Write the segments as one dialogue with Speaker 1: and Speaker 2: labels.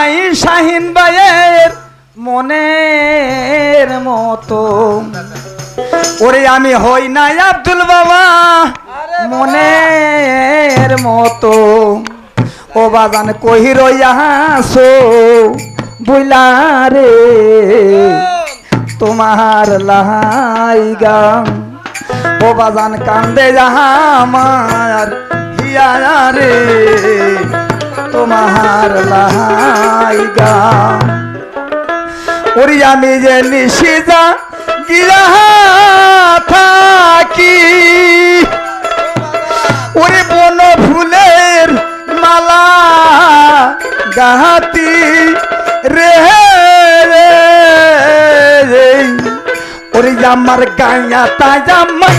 Speaker 1: নাই শাহিন বায়ের মনের মতো। ওরে আমি হই নাই আব্দুল বাবা মনের মতো। ও বাগান কহির আসো বুইলা রে, তোমার লাহাইগা ও বাগান কান্দে যাহা আমার, হিয়া রে। তোমার লাইগা ওরি আমি যে নিশিদা গিরা থাকি, ওরে বন ফুলের মালা গাহাতি রে রে ওরে আমার গায়া তাজা মাই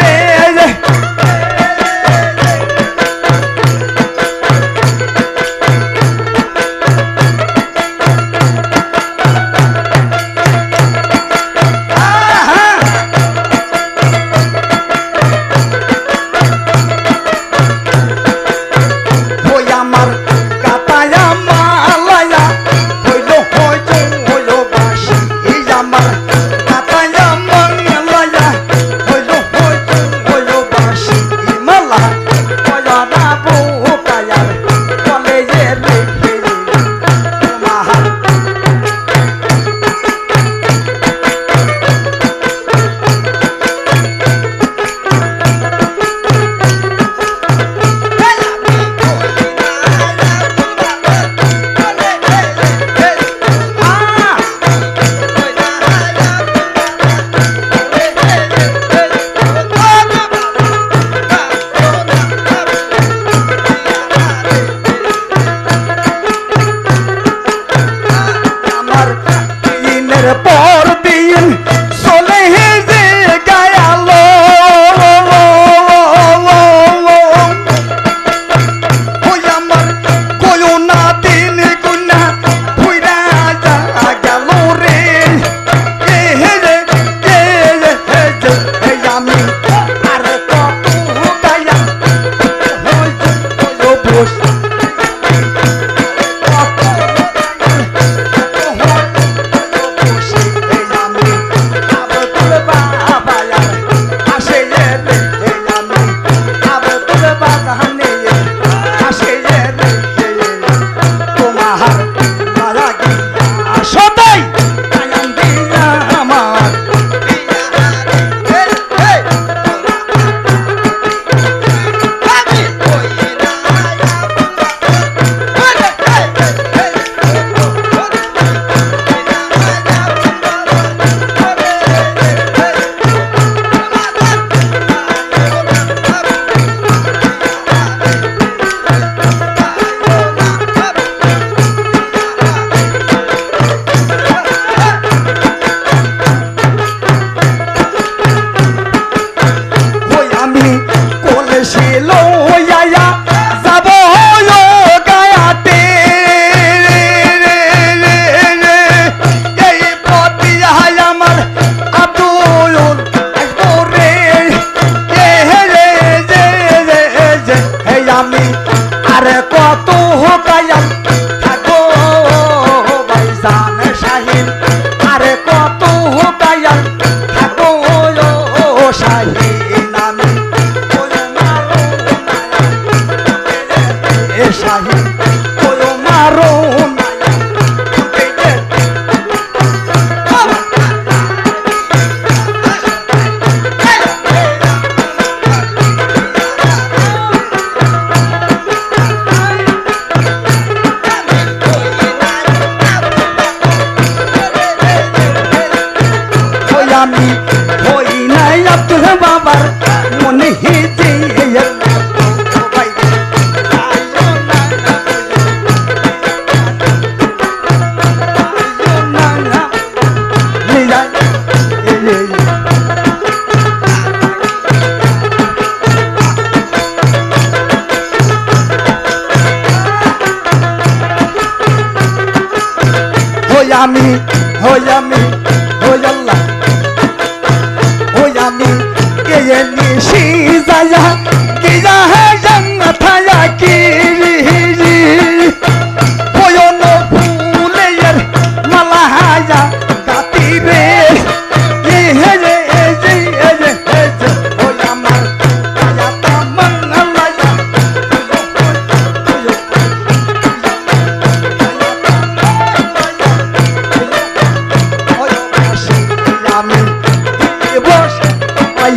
Speaker 1: பாம்பர்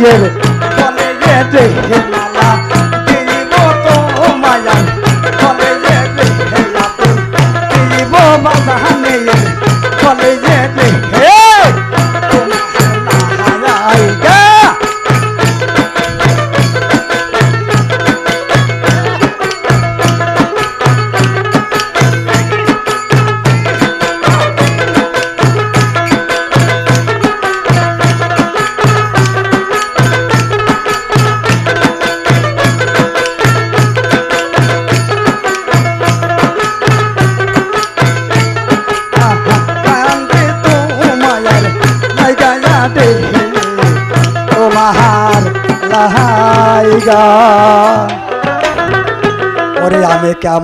Speaker 1: মায়ের লাইগা ওরে আমি কেমন